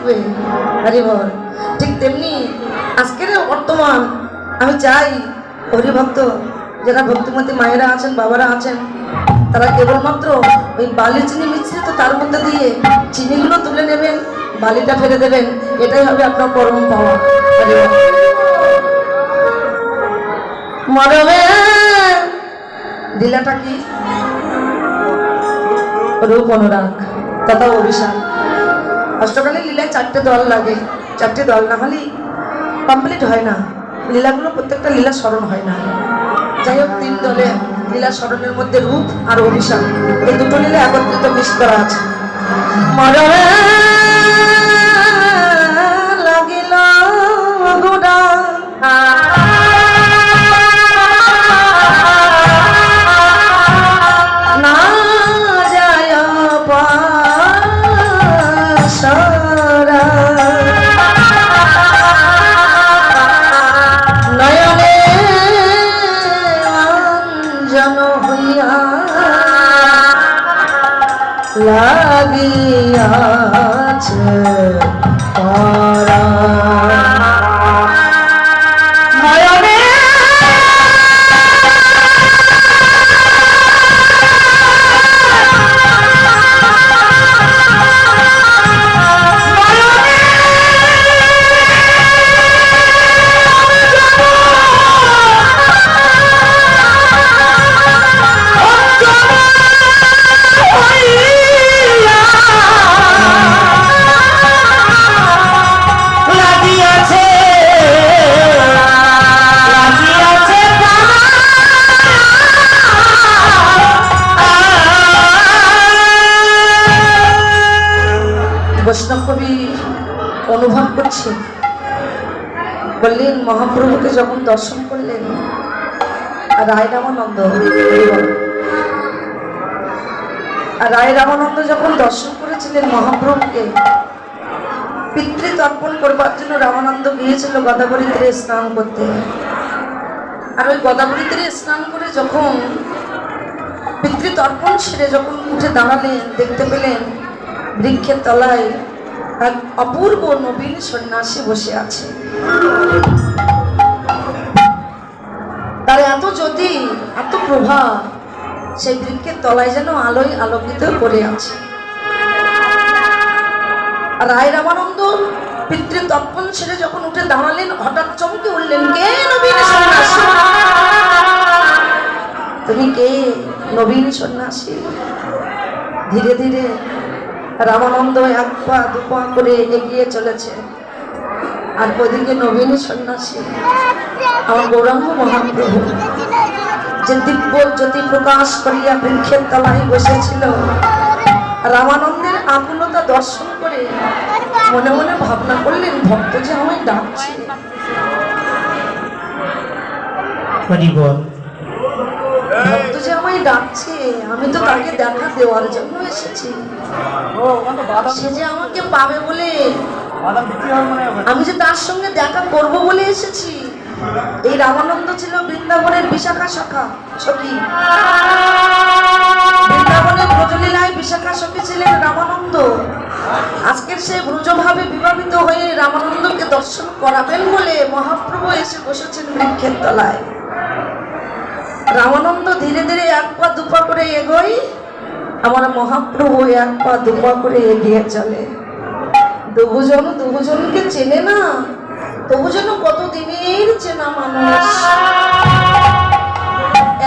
থাকবে বল ঠিক তেমনি আজকের বর্তমান, আমি চাই হরিভক্ত, যারা ভক্তিমতী মায়েরা আছেন, বাবারা আছেন, তারা কেবলমাত্র ওই বালি চিনি মিশ্রিত তার মধ্যে দিয়ে চিনিগুলো তুলে নেবেন, বালিটা ফেলে দেবেন, এটাই হবে আপনার পরম পাওয়া। মরবে কি? রূপ অনুরাগ তথা অভিশাপ। অষ্টকালীন লীলায় চারটে দল লাগে। চারটে দল না হলেই কমপ্লিট হয় না। লীলাগুলো প্রত্যেকটা লীলা স্মরণ হয় না। যাই হোক, তিন দলে লীলা স্মরণের মধ্যে রূপ আর অভিশাপ। এই দুটো লীলা একত্রিত মিস করা আছে। মরবে বৈষ্ণব কবি অনুভব করছে। বললেন, মহাপ্রভুকে যখন দর্শন করলেন রায় রামানন্দ, আর রায় রামানন্দ যখন দর্শন করেছিলেন মহাপ্রভুকে পিতৃ তর্পণ করবার জন্য রামানন্দ গিয়েছিল গদাবরী তীরে স্নান করতে। আর ওই গদাবরী স্নান করে যখন পিতৃ তর্পণ সেরে যখন উঠে দাঁড়ালেন, দেখতে পেলেন বৃক্ষের তলায় এক অপূর্ব নবীন সন্ন্যাসী বসে আছে। তার এত জ্যোতি, এত প্রভা, সেই বৃক্ষের তলায় যেন আলোয় আলোকিত করে আছে। রায় রামানন্দ পিতৃ তর্পণ সেরে যখন উঠে দাঁড়ালেন, হঠাৎ চমকে উঠলেন, কে নবীন সন্ন্যাসী? তুমি কে নবীন সন্ন্যাসী? ধীরে ধীরে রামানন্দ এক পা দু পা করে এগিয়ে চলেছে। আর ওদিকে নবীন সন্ন্যাসী, আমার গৌরাঙ্গ মহাপ্রভু, যে দিব্য জ্যোতি প্রকাশ করিয়া বৃক্ষের তলায় বসেছিল, রামানন্দের আকুলতা দর্শন করে মনে মনে ভাবনা করলেন, ভক্ত যে আমায় ডাকছে। হরিবল। আমায় ডাকছে আমি তো তাকে দেখা দেওয়ার জন্য এসেছি। সে যে আমাকে পাবে বলে। আমি যে তার সঙ্গে দেখা করব বলে এসেছি। এই রামানন্দ ছিল বৃন্দাবনের বিশাখা শাখা সখী। বৃন্দাবনের ব্রজলীলায় বিশাখা সখী ছিলেন রামানন্দ। আজকের সে ব্রজভাবে বিবাহিত হয়ে রামানন্দকে দর্শন করাবেন বলে মহাপ্রভু এসে বসেছেন বৃক্ষের তলায়। রামানন্দ ধীরে ধীরে এক পা দুপা করে এগোই আমার মহাপ্রভু এক পা দুপা করে এগিয়ে চলে। দুজন দুজনকে চেনে না? তবু যেন কত দিনের চেনা মানুষ?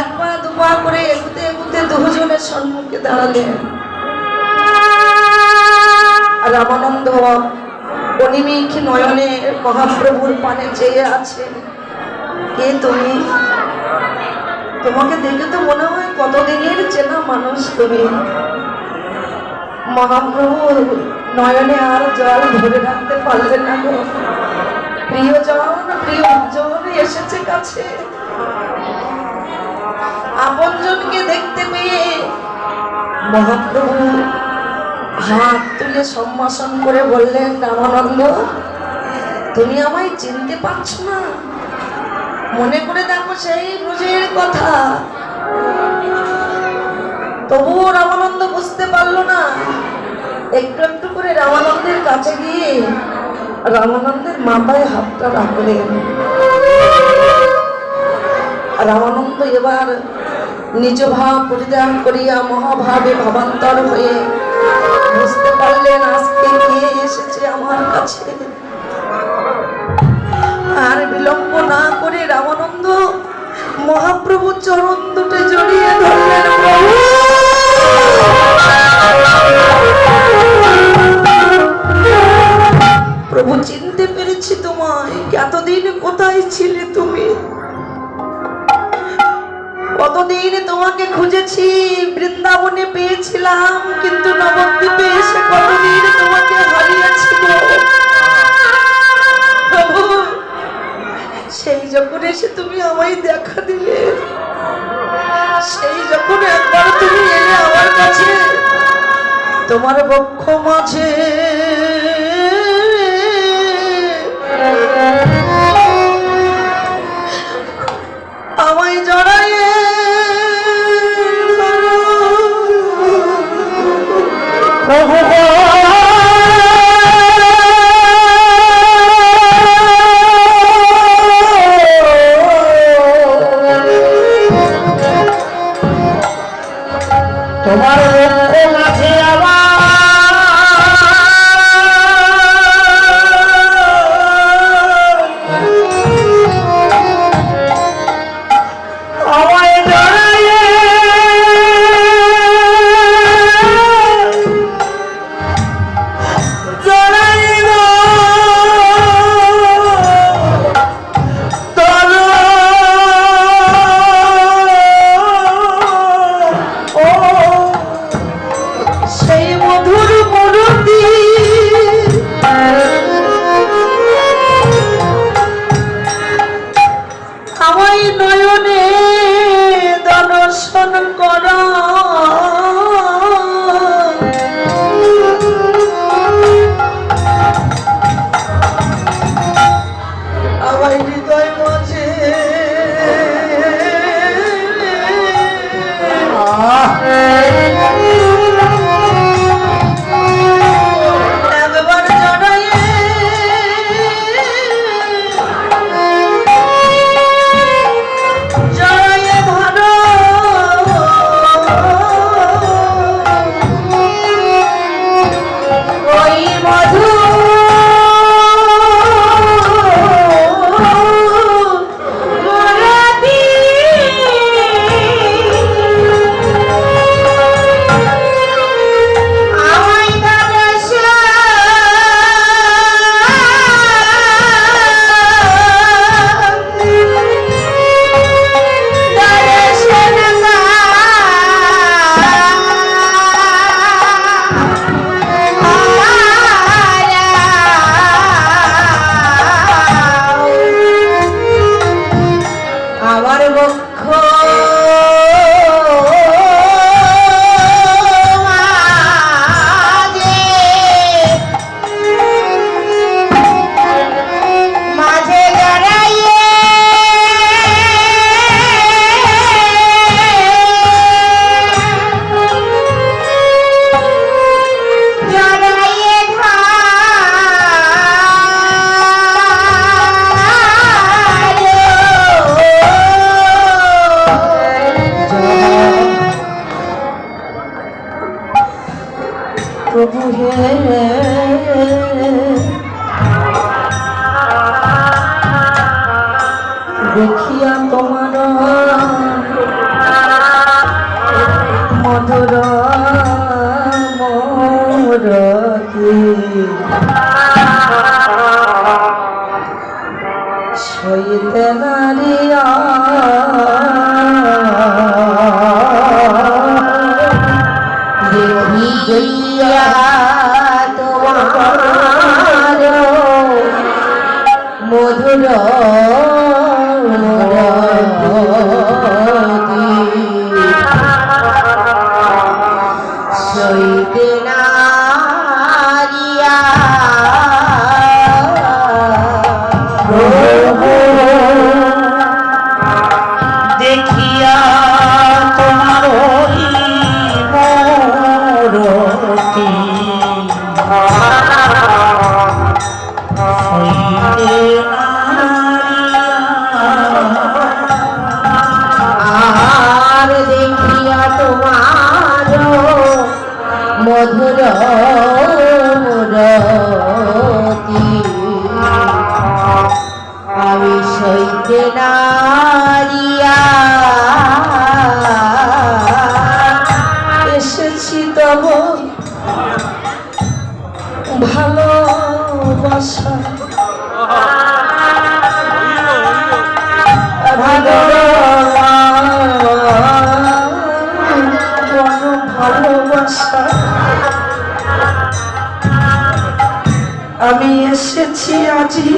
এক পা দুপা করে এগুতে এগুতে দুজনের সম্মুখে দাঁড়ালেন। রামানন্দ অনিমিক নয়নে মহাপ্রভুর পানে চেয়ে আছে। কে তুমি? তোমাকে দেখে তো মনে হয় কতদিনের চেনা মানুষ তুমি। মহাপ্রভু, নয়নে আর জল ধরে রাখতে পারলে না গো। প্রিয়জন প্রিয়জন এসেছে কাছে। আপনজনকে দেখতে পেয়ে মহাপ্রভু হাত তুলে সম্ভাষণ করে বললেন, রামানন্দ, তুমি আমায় চিনতে পারছ না? মনে করে দেখো সেই ব্রজের কথা। তবুও রামানন্দ বুঝতে পারল না। একটু একটু করে রামানন্দের কাছে গিয়ে রামানন্দের মাথায় হাতটা রাখলেন। রামানন্দ এবার নিজ ভাব পরিধান করিয়া মহাভাবে ভাবান্তর হয়ে বুঝতে পারলেন আজকে কে এসেছে আমার কাছে। আর বিলম্ব না করে রামানন্দ মহাপ্রভু চরণ দুটে জড়িয়ে ধরলেন প্রভু। প্রভু চিনতে পেরেছি তোমায় এতদিন কোথায় ছিলে তুমি? কতদিন তোমাকে খুঁজেছি, বৃন্দাবনে পেয়েছিলাম, কিন্তু নবদ্বীপে এসে কতদিন তোমাকে যখন এসে তুমি আমায় দেখা দিলে, সেই যখন একবার তুমি এলে আমার কাছে, তোমার বক্ষ মাঝে, আমায় জড়াইয়ে প্রভু আমার বক্ষ দেখিয়া তোমার ভালোবাসা। ভালোবাসা। আমি এসেছি আজি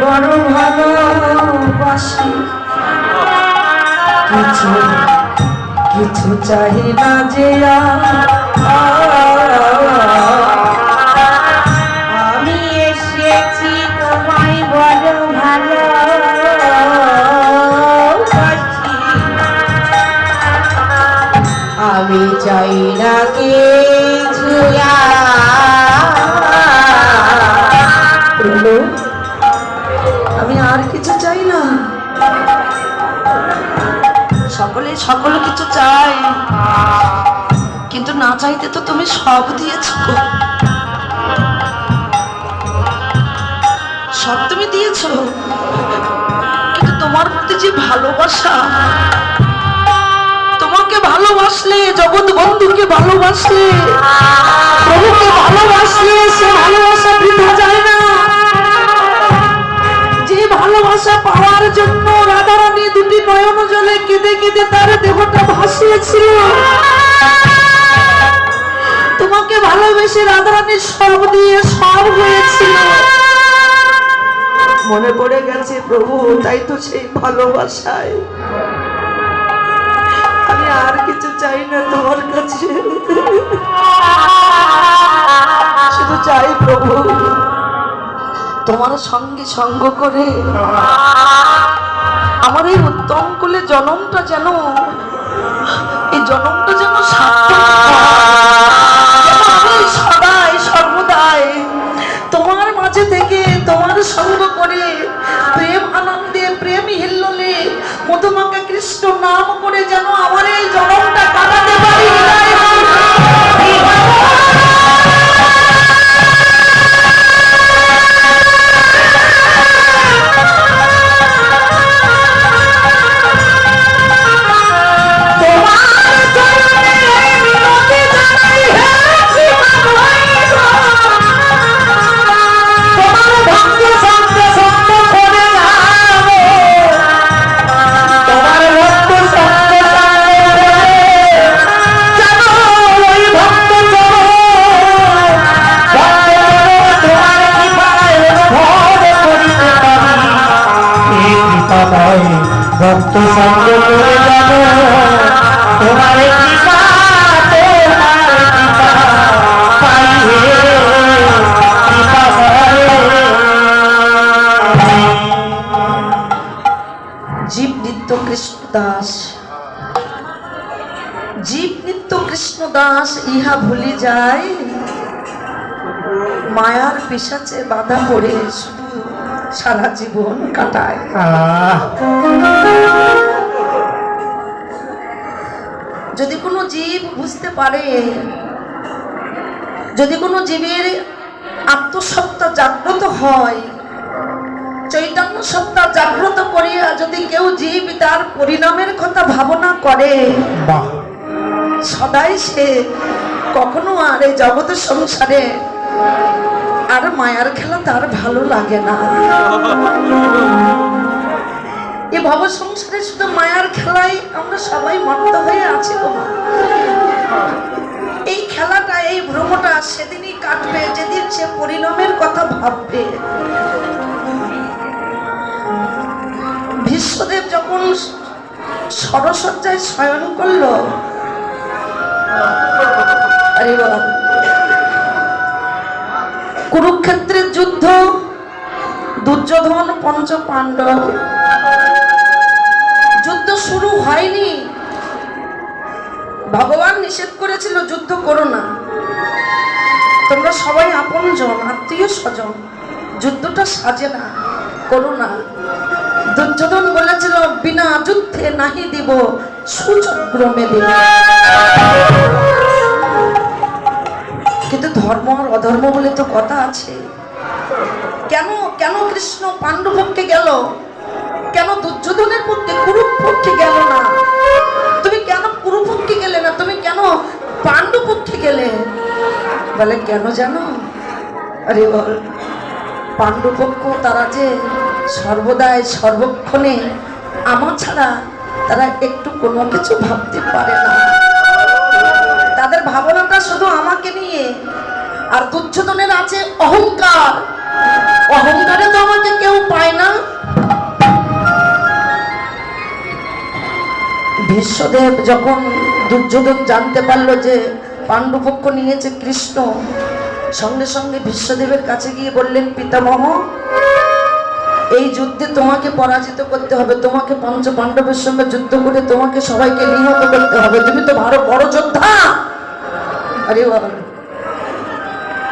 বড় ভালোবাসি। কিছু কিছু চাহিদা যে আর আমি চাই না কিছু আমি আর কিছু চাই না। সকলে, সকল কিছু চাই কিন্তু না চাইতে তো তুমি সব দিয়েছ। সব তুমি দিয়েছ। কিন্তু তোমার প্রতি যে ভালোবাসা ভালোবাসলে জগৎ বন্ধুকে ভালোবাসলে। প্রভুকে ভালোবাসলে সে ভালোবাসা বৃথা যায় না। যে ভালোবাসা পাওয়ার জন্য রাধারানী দুটি নয়ন জলে কেঁদে কেঁদে তার দেহটা ভাসিয়েছিল। তোমাকে ভালোবেসে রাধারানীর সব দিয়ে সব হয়েছিল। মনে পড়ে গেছে প্রভু, তাই তো সেই ভালোবাসায়। আমি আর কিছু চাই না তোমার কাছে। শুধু চাই প্রভু, তোমার সঙ্গে সঙ্গ করে। আমার এই উত্তম কুলে জনমটা যেন, এই জনমটা যেন সদাই সর্বদাই তোমার মাঝে থেকে তোমার সঙ্গ করে, প্রেম আনন্দে, প্রেম হিল্লোলে মধুমাকে কৃষ্ণ নাম করে যেন আমার এই জনমটা ভক্ত জীব নিত্য কৃষ্ণ দাস। জীব নিত্য কৃষ্ণ দাস, ইহা ভুলি যায়। মায়ার পিসাচে বাধা পড়ে সারা জীবন কাটায়। যদি কোনো জীব বুঝতে পারে যদি কোনো জীবের আত্মসত্তা জাগ্রত হয় চৈতন্য সত্তা জাগ্রত করিয়া যদি কেউ জীব তার পরিণামের কথা ভাবনা করে বাহ। সদাই সে কখনো আর এই জগতের সংসারে আর মায়ার খেলা তার ভালো লাগে না এ ভব সংসারে শুধু মায়ার খেলায় আমরা সবাই মত্ত হয়ে আছি মা। এই খেলাটা, এই ভ্রমটা সেদিনই কাটবে, যেদিন সে পরিণামের কথা ভাববে বিশ্বদেব যখন সরসজ্জায় শয়ন করল, আরে বাবা কুরুক্ষেত্রের যুদ্ধ, দুর্যোধন, পঞ্চ পাণ্ডব। যুদ্ধ শুরু হয়নি। ভগবান নিষেধ করেছিল, যুদ্ধ করো না। তোমরা সবাই আপনজন, আত্মীয় স্বজন, যুদ্ধটা সাজে না, করো না। দুর্যোধন বলেছিল, বিনা যুদ্ধে নাহি দিব সুচক্রমে দিব কিন্তু ধর্ম আর অধর্ম বলে তো কথা আছে। কেন কেন কৃষ্ণ পাণ্ডব পক্ষে গেল? কেন দুর্যোধনের পক্ষে কুরু পক্ষে গেল না? তুমি কেন কুরু পক্ষে গেলে না? তুমি কেন পাণ্ডু পক্ষে গেলে? বলে, কেন জানো? আরে বল পাণ্ডুপক্ষ তারা যে সর্বদাই সর্বক্ষণে আমার ছাড়া তারা একটু কোনো কিছু ভাবতে পারে না। আর দুর্যোধনের আছে অহংকার। অহংকারে তো আমাকে কেউ পায় না। বিশ্বদেব যখন দুর্যোধন জানতে পারল যে পাণ্ডুপক্ষ নিয়েছে কৃষ্ণ, সঙ্গে সঙ্গে বিশ্বদেবের কাছে গিয়ে বললেন, পিতামহ, এই যুদ্ধে তোমাকে পরাজিত করতে হবে। তোমাকে পঞ্চ পাণ্ডবের সঙ্গে যুদ্ধ করে তোমাকে সবাইকে নিহত করতে হবে। তুমি তো ভারো বড় যোদ্ধা! আরে বাবা।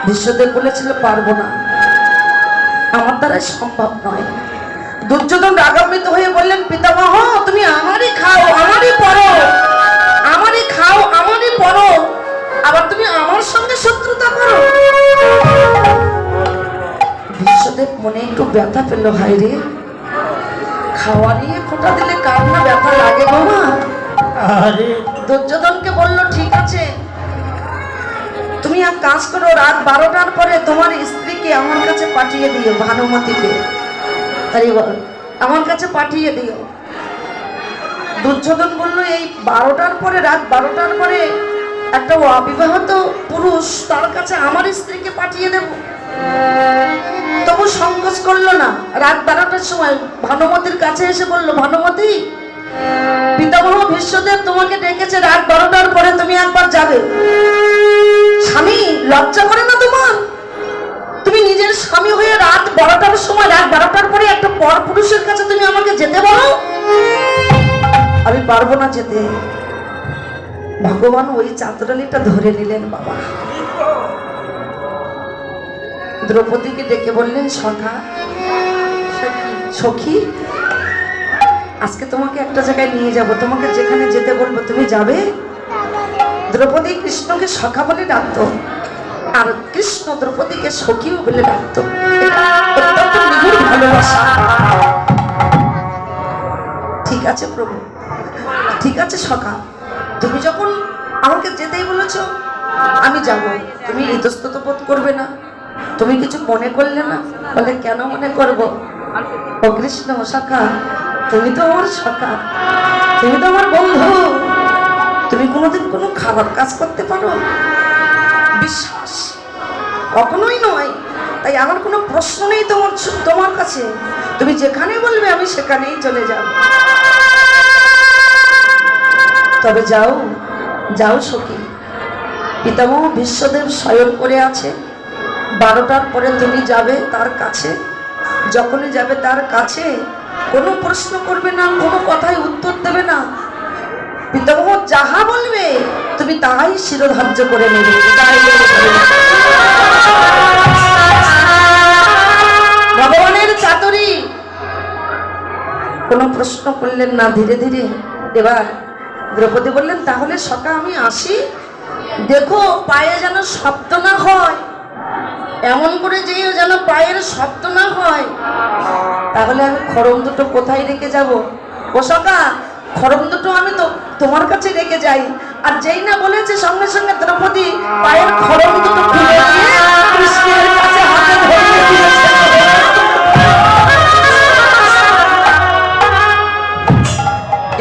বিশ্বদেব বলেছিল পারব না। আমার দ্বারা সম্ভব নয়। দুর্যোধন রাগান্বিত হয়ে বললেন পিতামহ তুমি আমারই খাও আমারই পড়ো আমারই খাও আমারই পড়ো আবার তুমি আমার সঙ্গে শত্রুতা করো। বিশ্বদেব মনে একটু ব্যথা পেল ভাই রে খাওয়া নিয়ে ফোঁটা দিলে কার না ব্যথা লাগে বাবা আরে। দুর্যোধনকে বলল ঠিক আছে তুমি এক কাজ করো, রাত বারোটার পরে তোমার স্ত্রীকে আমার কাছে পাঠিয়ে দিও, ভানুমতিকে। আমার কাছে পাঠিয়ে দিও। দুর্যোধন বলল, এই বারোটার পরে, রাত বারোটার পরে একটা অবিবাহিত পুরুষ তার কাছে আমার স্ত্রীকে পাঠিয়ে দেব। তবু সংকোচ করল না। রাত বারোটার সময় ভানুমতির কাছে এসে বলল, ভানুমতি পিতামহ ভীষ্মদেব তোমাকে ডেকেছে রাত বারোটার পরে তুমি একবার যাবে। স্বামী, লজ্জা করে না তোমার? তুমি নিজের স্বামী হয়ে রাত বারোটার সময়, রাত বারোটার পরে একটা পর পুরুষের কাছে তুমি আমাকে যেতে বলো? আমি পারব না যেতে। ভগবান ওই চাঁদরালিটা ধরে নিলেন বাবা। দ্রৌপদীকে ডেকে বললেন, সখা, সখী আজকে তোমাকে একটা জায়গায় নিয়ে যাব। তোমাকে যেখানে যেতে বলব, তুমি যাবে? দ্রৌপদী কৃষ্ণকে সখা বলে ডাকতো। আর কৃষ্ণ দ্রৌপদীকে সখীও বলে ডাকতো। ঠিক আছে প্রভু। ঠিক আছে সখা। তুমি যখন আমাকে যেতেই বলেছ, আমি যাব। তুমি ইতস্তত বোধ করবে না। তুমি কিছু মনে করলে না? বলে, কেন মনে করব? ও কৃষ্ণ সখা তুমি তো আমার সখা তুমি তো আমার বন্ধু। তুমি কোনোদিন কোনো খারাপ কাজ করতে পারো? বিশ্বাস। কখনোই নয়। তাই আমার কোনো প্রশ্ন নেই তোমার তোমার কাছে। তুমি যেখানে বলবে আমি সেখানেই চলে যাব। তবে যাও যাও সখী। পিতামহ বিশ্বদেব শয়ন করে আছে। বারোটার পরে তুমি যাবে তার কাছে। যখনই যাবে তার কাছে কোনো প্রশ্ন করবে না, কোনো কথায় উত্তর দেবে না। পিতামহ যাহা বলবে, তুমি তাহাই শিরোধার্য করে নেবে। ভগবানের চাতুরি। কোনো প্রশ্ন করলেন না, ধীরে ধীরে। এবার দ্রৌপদী বললেন, তাহলে সকা আমি আসি। দেখো, পায়ে যেন শব্দ না হয়। এমন করে যেও যেন পায়ের শব্দ না হয়। তাহলে আমি খরম দুটো কোথায় রেখে যাব? সকা খরম দুটো আমি তো তোমার কাছে রেখে যাই। আর যেই না বলেছে সঙ্গে সঙ্গে দ্রৌপদী, পায়ের খরম দুটো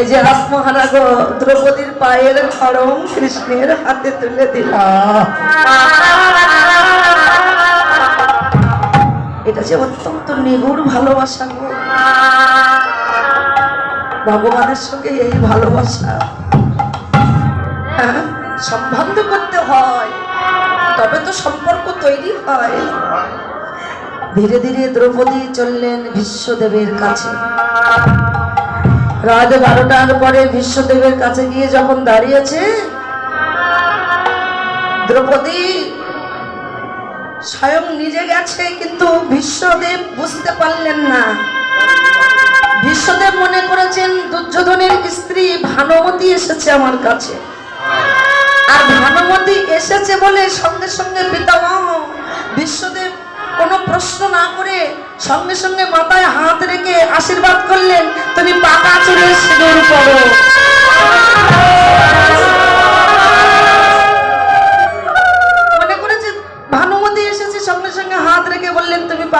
এই যে গো দ্রৌপদীর পায়ের খড়ম কৃষ্ণের হাতে তুলে দিল। এটা যে অত্যন্ত নিগুড় ভালোবাসা গো। ভগবানের সঙ্গে এই ভালোবাসা হ্যাঁ, সম্বন্ধ করতে হয় তবে তো সম্পর্ক তৈরি হয়। ধীরে ধীরে দ্রৌপদী চললেন বিশ্বদেবের কাছে। রাত বারোটার পরে বিশ্বদেবের কাছে গিয়ে যখন দাঁড়িয়েছে দ্রৌপদী স্বয়ং নিজে গেছে, কিন্তু বিশ্বদেব বুঝতে পারলেন না। বিশ্বদেব মনে করেছেন, দুর্যোধনের স্ত্রী ভানুমতি এসেছে আমার কাছে। আর ভানুমতি এসেছে বলে সঙ্গে সঙ্গে পিতামহ বিশ্বদেব কোনো প্রশ্ন না করে সঙ্গে সঙ্গে মাথায় হাত রেখে আশীর্বাদ করলেন, তুমি পাকা চুলে সিঁদুর পড়ো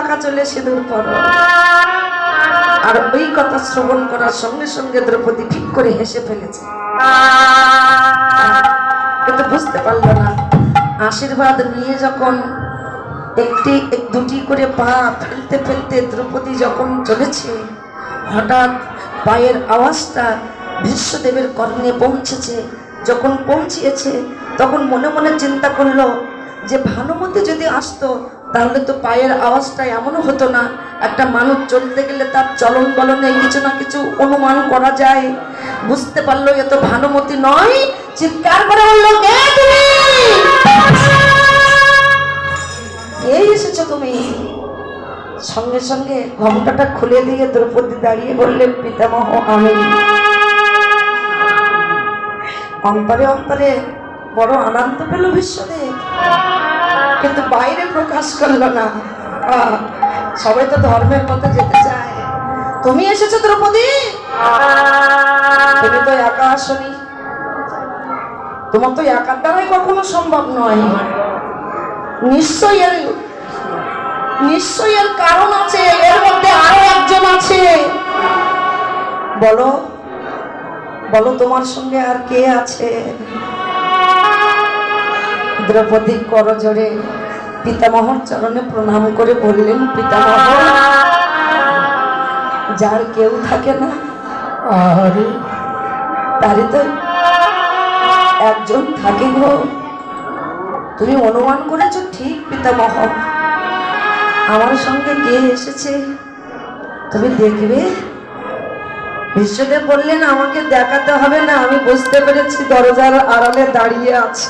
পাকা চলে সিঁদুর পড়ো আর ওই কথা শ্রবণ করার সঙ্গে সঙ্গে দ্রৌপদী ঠিক করে হেসে ফেলেছে। কিন্তু বুঝতে পারল না। আশীর্বাদ নিয়ে যখন একটি, এক- দুটি করে পা ফেলতে ফেলতে দ্রৌপদী যখন চলেছে, হঠাৎ পায়ের আওয়াজটা বিশ্বদেবের কর্ণে পৌঁছেছে। যখন পৌঁছিয়েছে তখন মনে মনে চিন্তা করল যে ভানুমতি যদি আসতো তাহলে তো পায়ের আওয়াজটা এমনও হতো না, একটা মানুষ চলতে গেলে তার চলন বলনে কিছু না কিছু অনুমান করা যায়। বুঝতে পারল এত ভানুমতি নয়, চিৎকার করে বলল, কে তুমি? কে এসেছ তুমি? সঙ্গে সঙ্গে ঘমটাটা খুলে দিয়ে দ্রৌপদী দাঁড়িয়ে বললেন, পিতামহ, আমি। অন্তরে অন্তরে বড় আনন্দ পেল বিশ্বদেব কিন্তু বাইরে প্রকাশ করল না। সবাই তো ধর্মের পথে যেতে চায়। তুমি এসেছ দ্রৌপদী? তুমি তো একা আসনি। তোমার তো একার দ্বারাই কখনো সম্ভব নয়। নিশ্চয়ই এর নিশ্চয়ই এর কারণ আছে। এর মধ্যে আরও একজন আছে। বলো বলো তোমার সঙ্গে আর কে আছে? দ্রৌপদী করজোড়ে পিতামহর চরণে প্রণাম করে বললেন পিতামহ যার কেউ থাকে না তারই তো একজন থাকে গো। তুমি অনুমান করেছ ঠিক পিতামহ। আমার সঙ্গে কে এসেছে? তুমি দেখবে। বিশ্বদেব বললেন আমাকে দেখাতে হবে না আমি বুঝতে পেরেছি দরজার আড়ালে দাঁড়িয়ে আছে।